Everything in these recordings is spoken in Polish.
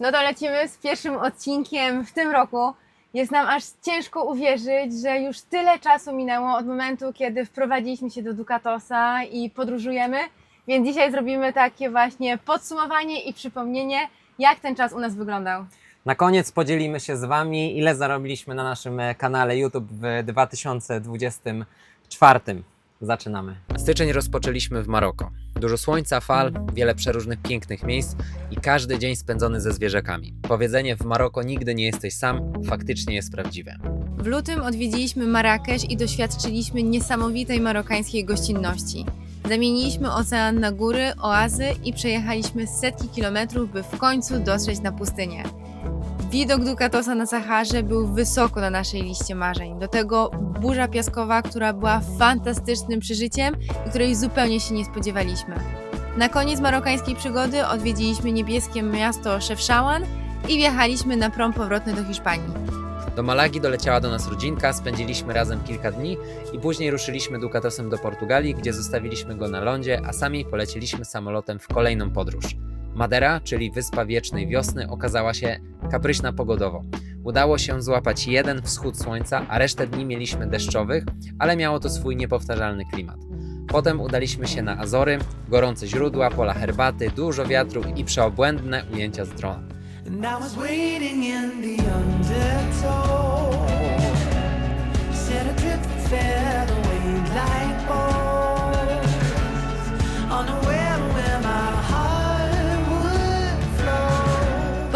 No to lecimy z pierwszym odcinkiem w tym roku. Jest nam aż ciężko uwierzyć, że już tyle czasu minęło od momentu, kiedy wprowadziliśmy się do Ducatosa i podróżujemy. Więc dzisiaj zrobimy takie właśnie podsumowanie i przypomnienie, jak ten czas u nas wyglądał. Na koniec podzielimy się z Wami, ile zarobiliśmy na naszym kanale YouTube w 2024. Zaczynamy. Styczeń rozpoczęliśmy w Maroko. Dużo słońca, fal, wiele przeróżnych pięknych miejsc i każdy dzień spędzony ze zwierzakami. Powiedzenie w Maroko nigdy nie jesteś sam faktycznie jest prawdziwe. W lutym odwiedziliśmy Marrakesz i doświadczyliśmy niesamowitej marokańskiej gościnności. Zamieniliśmy ocean na góry, oazy i przejechaliśmy setki kilometrów, by w końcu dotrzeć na pustynię. Widok Ducatosa na Saharze był wysoko na naszej liście marzeń. Do tego burza piaskowa, która była fantastycznym przeżyciem i której zupełnie się nie spodziewaliśmy. Na koniec marokańskiej przygody odwiedziliśmy niebieskie miasto Szefszawan i wjechaliśmy na prom powrotny do Hiszpanii. Do Malagi doleciała do nas rodzinka, spędziliśmy razem kilka dni i później ruszyliśmy Ducatosem do Portugalii, gdzie zostawiliśmy go na lądzie, a sami polecieliśmy samolotem w kolejną podróż. Madera, czyli wyspa wiecznej wiosny, okazała się kapryśna pogodowo. Udało się złapać jeden wschód słońca, a resztę dni mieliśmy deszczowych, ale miało to swój niepowtarzalny klimat. Potem udaliśmy się na Azory, gorące źródła, pola herbaty, dużo wiatru i przeobłędne ujęcia z drona. And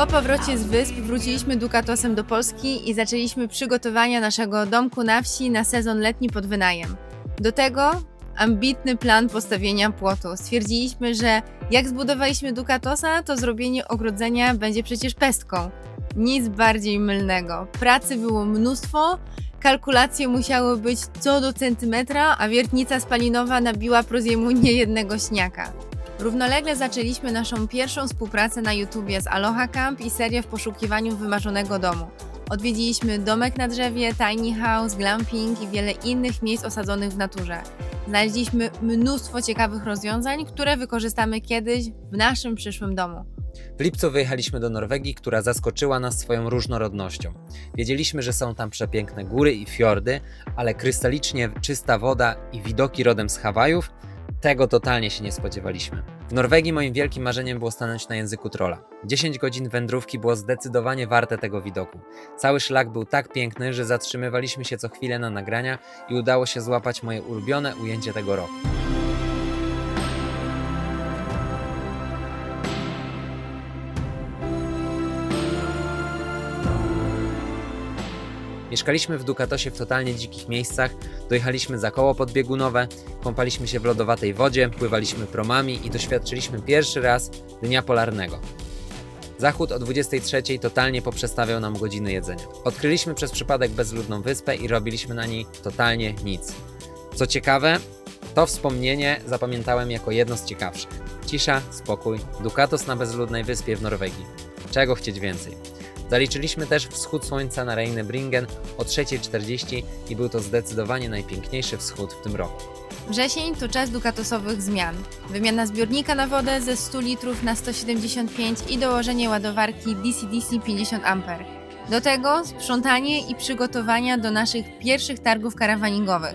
Po powrocie z wysp wróciliśmy Ducatosem do Polski i zaczęliśmy przygotowania naszego domku na wsi na sezon letni pod wynajem. Do tego ambitny plan postawienia płotu. Stwierdziliśmy, że jak zbudowaliśmy Ducatosa, to zrobienie ogrodzenia będzie przecież pestką. Nic bardziej mylnego. Pracy było mnóstwo, kalkulacje musiały być co do centymetra, a wiertnica spalinowa nabiła proziemu niejednego śniaka. Równolegle zaczęliśmy naszą pierwszą współpracę na YouTubie z Aloha Camp i serię w poszukiwaniu wymarzonego domu. Odwiedziliśmy domek na drzewie, tiny house, glamping i wiele innych miejsc osadzonych w naturze. Znaleźliśmy mnóstwo ciekawych rozwiązań, które wykorzystamy kiedyś w naszym przyszłym domu. W lipcu wyjechaliśmy do Norwegii, która zaskoczyła nas swoją różnorodnością. Wiedzieliśmy, że są tam przepiękne góry i fiordy, ale krystalicznie czysta woda i widoki rodem z Hawajów tego totalnie się nie spodziewaliśmy. W Norwegii moim wielkim marzeniem było stanąć na języku trolla. 10 godzin wędrówki było zdecydowanie warte tego widoku. Cały szlak był tak piękny, że zatrzymywaliśmy się co chwilę na nagrania i udało się złapać moje ulubione ujęcie tego roku. Mieszkaliśmy w Ducatosie w totalnie dzikich miejscach, dojechaliśmy za koło podbiegunowe, kąpaliśmy się w lodowatej wodzie, pływaliśmy promami i doświadczyliśmy pierwszy raz dnia polarnego. Zachód o 23 totalnie poprzestawiał nam godziny jedzenia. Odkryliśmy przez przypadek bezludną wyspę i robiliśmy na niej totalnie nic. Co ciekawe, to wspomnienie zapamiętałem jako jedno z ciekawszych. Cisza, spokój, Ducatos na bezludnej wyspie w Norwegii. Czego chcieć więcej? Zaliczyliśmy też wschód słońca na Reinebringen o 3.40 i był to zdecydowanie najpiękniejszy wschód w tym roku. Wrzesień to czas Ducatosowych zmian. Wymiana zbiornika na wodę ze 100 litrów na 175 i dołożenie ładowarki DC-DC 50 A. Do tego sprzątanie i przygotowania do naszych pierwszych targów karawaningowych.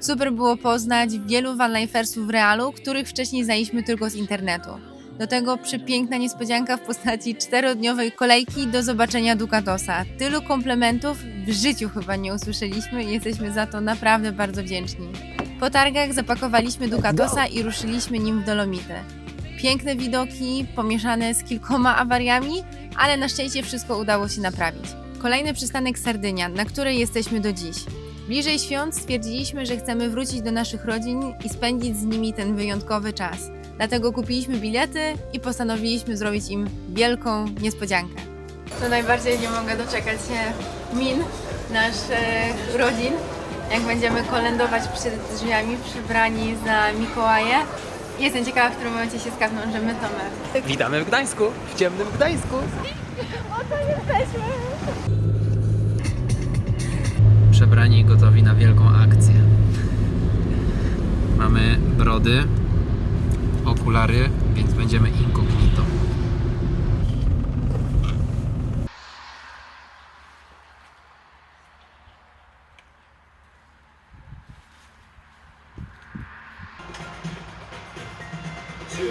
Super było poznać wielu vanlifersów w realu, których wcześniej znaliśmy tylko z internetu. Do tego przepiękna niespodzianka w postaci czterodniowej kolejki do zobaczenia Ducatosa. Tylu komplementów w życiu chyba nie usłyszeliśmy i jesteśmy za to naprawdę bardzo wdzięczni. Po targach zapakowaliśmy Ducatosa i ruszyliśmy nim w Dolomity. Piękne widoki, pomieszane z kilkoma awariami, ale na szczęście wszystko udało się naprawić. Kolejny przystanek Sardynia, na której jesteśmy do dziś. Bliżej świąt stwierdziliśmy, że chcemy wrócić do naszych rodzin i spędzić z nimi ten wyjątkowy czas. Dlatego kupiliśmy bilety i postanowiliśmy zrobić im wielką niespodziankę. To najbardziej nie mogę doczekać się min naszych rodzin, jak będziemy kolędować przed drzwiami przybrani za Mikołaje. Jestem ciekawa, w którym momencie się skapną, że my to my. Witamy w Gdańsku, w ciemnym Gdańsku. Przebrani i gotowi na wielką akcję. Mamy brody, okulary, więc będziemy incognito.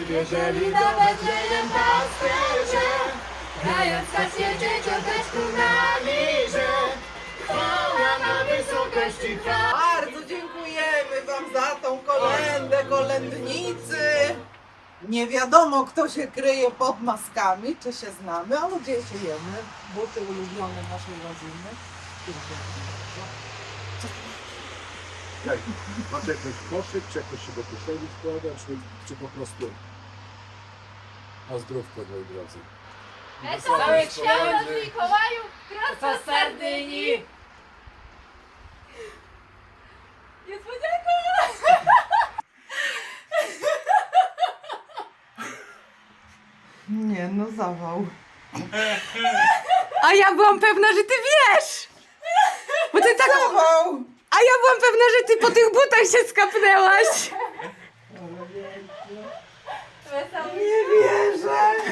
Jeżeli dawać dziejem pasterze, dając nas jedzie cioteczku na liże, chwała na wysokości chwała. Bardzo dziękujemy Wam za tą kolendę, kolędnicy. Nie wiadomo, kto się kryje pod maskami, czy się znamy, ale dziękujemy. Buty ulubione naszej rodziny. Jak, masz jakiś koszyk, czy jakoś się do kieszeni wkłada, czy, czy po prostu na zdrówko, moi drodzy. Wesołych świąt Mikołaju, prosto z Sardynii. Nie, no zawał. A ja byłam pewna, że ty wiesz! Bo ty tak... Zawał! A ja byłam pewna, że ty po tych butach się skapnęłaś! Nie wierzę!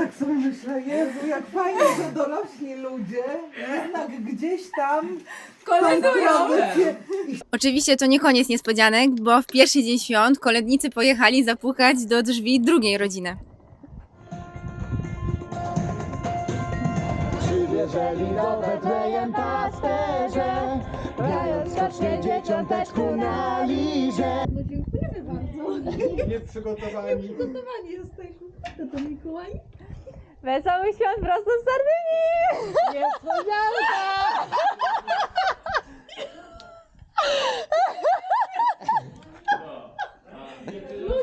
Tak sobie myślę, Jezu, jak fajnie, że dorośli ludzie jednak gdzieś tam kolendują. Oczywiście to nie koniec niespodzianek, bo w pierwszy dzień świąt kolędnicy pojechali zapukać do drzwi drugiej rodziny. Przywieżeli do Betlejem pasterze, grając skocznie dzieciąteczku na liże. Nie przygotowani. Wesołych świąt prosto z Sardynii! Niespodzianka!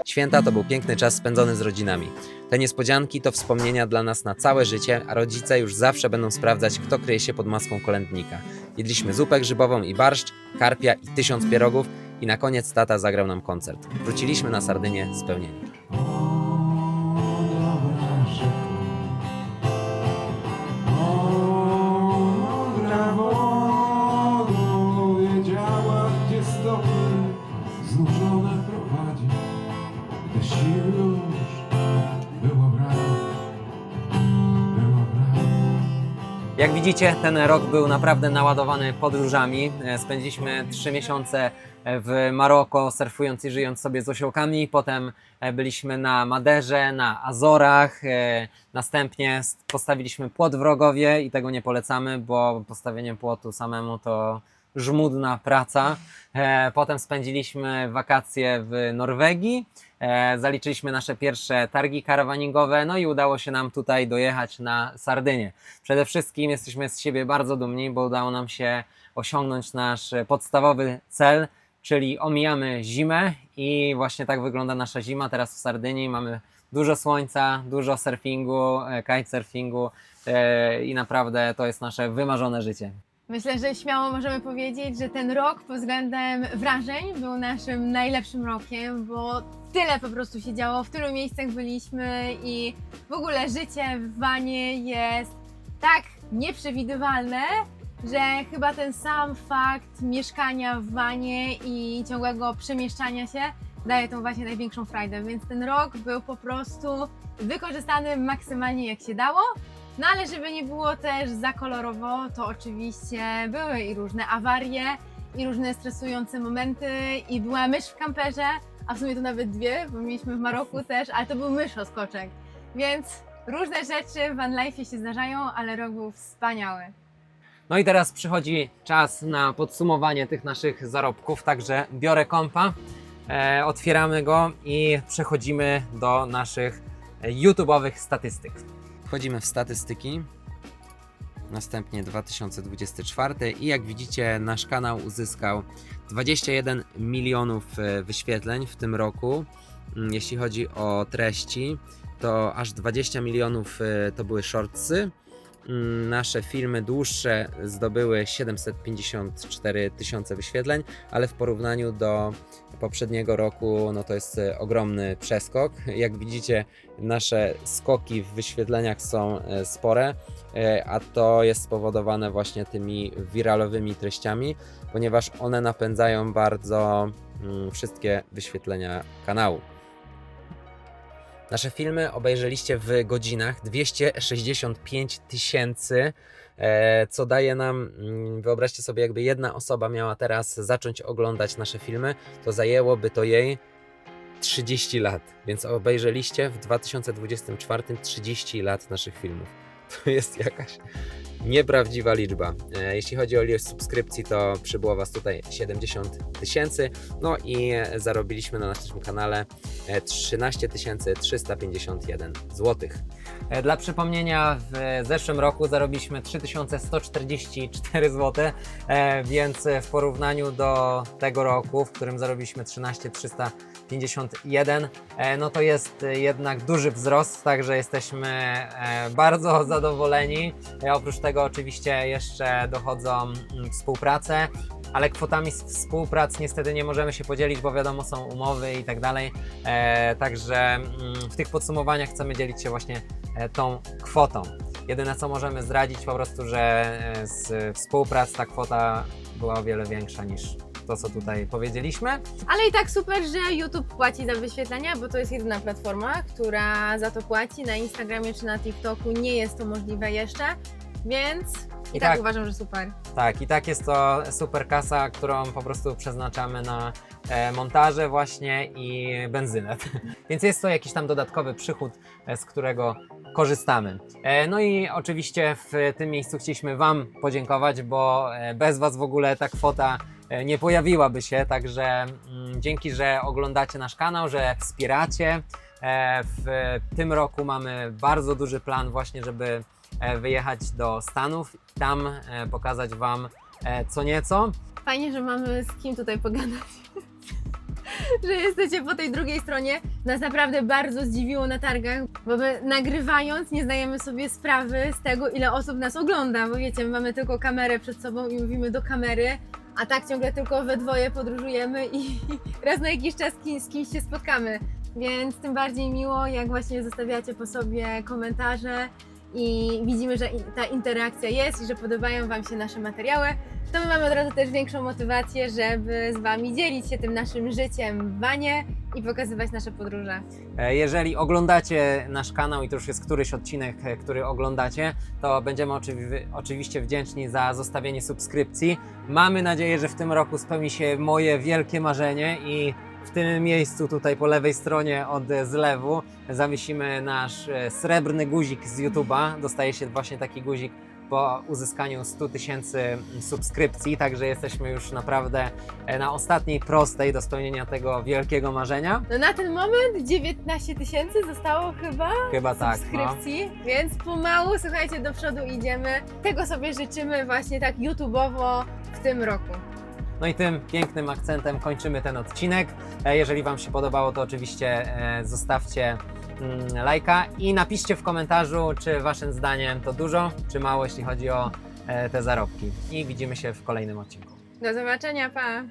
Święta to był piękny czas spędzony z rodzinami. Te niespodzianki to wspomnienia dla nas na całe życie, a rodzice już zawsze będą sprawdzać, kto kryje się pod maską kolędnika. Jedliśmy zupę grzybową i barszcz, karpia i tysiąc pierogów i na koniec tata zagrał nam koncert. Wróciliśmy na Sardynię spełnieni. Widzicie, ten rok był naprawdę naładowany podróżami. E, Spędziliśmy trzy miesiące w Maroko, surfując i żyjąc sobie z osiołkami. Potem e, byliśmy na Maderze, na Azorach. E, Następnie postawiliśmy płot w Rogowie i tego nie polecamy, bo postawienie płotu samemu to żmudna praca. E, Potem spędziliśmy wakacje w Norwegii. E, Zaliczyliśmy nasze pierwsze targi karawaningowe, no i udało się nam tutaj dojechać na Sardynię. Przede wszystkim jesteśmy z siebie bardzo dumni, bo udało nam się osiągnąć nasz podstawowy cel, czyli omijamy zimę i właśnie tak wygląda nasza zima teraz w Sardynii. Mamy dużo słońca, dużo surfingu, e, kitesurfingu i naprawdę to jest nasze wymarzone życie. Myślę, że śmiało możemy powiedzieć, że ten rok pod względem wrażeń był naszym najlepszym rokiem, bo tyle po prostu się działo, w tylu miejscach byliśmy i w ogóle życie w wanie jest tak nieprzewidywalne, że chyba ten sam fakt mieszkania w wanie i ciągłego przemieszczania się daje tą właśnie największą frajdę, więc ten rok był po prostu wykorzystany maksymalnie jak się dało. No ale żeby nie było też za kolorowo, to oczywiście były i różne awarie, i różne stresujące momenty, i była mysz w kamperze, a w sumie to nawet dwie, bo mieliśmy w Maroku też, ale to był myszoskoczek. Więc różne rzeczy w van life się zdarzają, ale rok był wspaniały. No i teraz przychodzi czas na podsumowanie tych naszych zarobków, także biorę kompa, e, otwieramy go i przechodzimy do naszych e, YouTube'owych statystyk. Wchodzimy w statystyki, następnie 2024 i jak widzicie nasz kanał uzyskał 21 milionów e, wyświetleń w tym roku. Mm, Jeśli chodzi o treści, to aż 20 milionów e, to były shortsy, Nasze filmy dłuższe zdobyły 754 tysiące wyświetleń, ale w porównaniu do poprzedniego roku, no to jest e, ogromny przeskok. Jak widzicie, nasze skoki w wyświetleniach są e, spore, e, a to jest spowodowane właśnie tymi wiralowymi treściami, ponieważ one napędzają bardzo mm, wszystkie wyświetlenia kanału. Nasze filmy obejrzeliście w godzinach 265 tysięcy, e, co daje nam, mm, wyobraźcie sobie, jakby jedna osoba miała teraz zacząć oglądać nasze filmy, to zajęłoby to jej 30 lat, więc obejrzeliście w 2024 30 lat naszych filmów. To jest jakaś nieprawdziwa liczba. E, jeśli chodzi o ilość subskrypcji, to przybyło Was tutaj 70 tysięcy, no i zarobiliśmy na naszym kanale 13 351 zł. Dla przypomnienia, w zeszłym roku zarobiliśmy 3144 zł, e, więc w porównaniu do tego roku, w którym zarobiliśmy 13 300 51, e, no to jest jednak duży wzrost, także jesteśmy e, bardzo zadowoleni. E, oprócz tego oczywiście jeszcze dochodzą mm, współprace, ale kwotami z współprac niestety nie możemy się podzielić, bo wiadomo są umowy i tak dalej. Także mm, w tych podsumowaniach chcemy dzielić się właśnie tą kwotą. Jedyne co możemy zdradzić po prostu, że z współprac ta kwota była o wiele większa niż to, co tutaj powiedzieliśmy. Ale i tak super, że YouTube płaci za wyświetlenia, bo to jest jedyna platforma, która za to płaci. Na Instagramie czy na TikToku nie jest to możliwe jeszcze, więc i, I tak, tak- uważam, że super. Tak, i tak jest to super kasa, którą po prostu przeznaczamy na e, montaże właśnie i benzynę. Więc jest to jakiś tam dodatkowy przychód, e, z którego korzystamy. E, no i oczywiście w tym miejscu chcieliśmy Wam podziękować, bo bez Was w ogóle ta kwota nie pojawiłaby się, także mm, dzięki, że oglądacie nasz kanał, że wspieracie. E, w tym roku mamy bardzo duży plan właśnie, żeby e, wyjechać do Stanów i tam e, pokazać Wam e, co nieco. Fajnie, że mamy z kim tutaj pogadać. że jesteście po tej drugiej stronie. Nas naprawdę bardzo zdziwiło na targach, bo my nagrywając nie zdajemy sobie sprawy z tego, ile osób nas ogląda, bo wiecie, my mamy tylko kamerę przed sobą i mówimy do kamery, a tak ciągle tylko we dwoje podróżujemy i raz na jakiś czas z kimś się spotkamy. Więc tym bardziej miło, jak właśnie zostawiacie po sobie komentarze i widzimy, że ta interakcja jest i że podobają Wam się nasze materiały, to my mamy od razu też większą motywację, żeby z Wami dzielić się tym naszym życiem w wanie i pokazywać nasze podróże. E, Jeżeli oglądacie nasz kanał i to już jest któryś odcinek, e, który oglądacie, to będziemy oczywi- oczywiście wdzięczni za zostawienie subskrypcji. Mamy nadzieję, że w tym roku spełni się moje wielkie marzenie i w tym miejscu tutaj po lewej stronie od e, zlewu zawiesimy nasz e, srebrny guzik z YouTube'a. Dostaje się właśnie taki guzik po uzyskaniu 100 tysięcy subskrypcji, także jesteśmy już naprawdę e, na ostatniej prostej do spełnienia tego wielkiego marzenia. No na ten moment 19 tysięcy zostało chyba Chyba tak. No. subskrypcji, więc pomału, słuchajcie, do przodu idziemy. Tego sobie życzymy właśnie tak YouTubeowo w tym roku. No i tym pięknym akcentem kończymy ten odcinek. E, Jeżeli Wam się podobało, to oczywiście e, zostawcie mm, lajka i napiszcie w komentarzu, czy Waszym zdaniem to dużo, czy mało, jeśli chodzi o e, te zarobki. I widzimy się w kolejnym odcinku. Do zobaczenia, pa!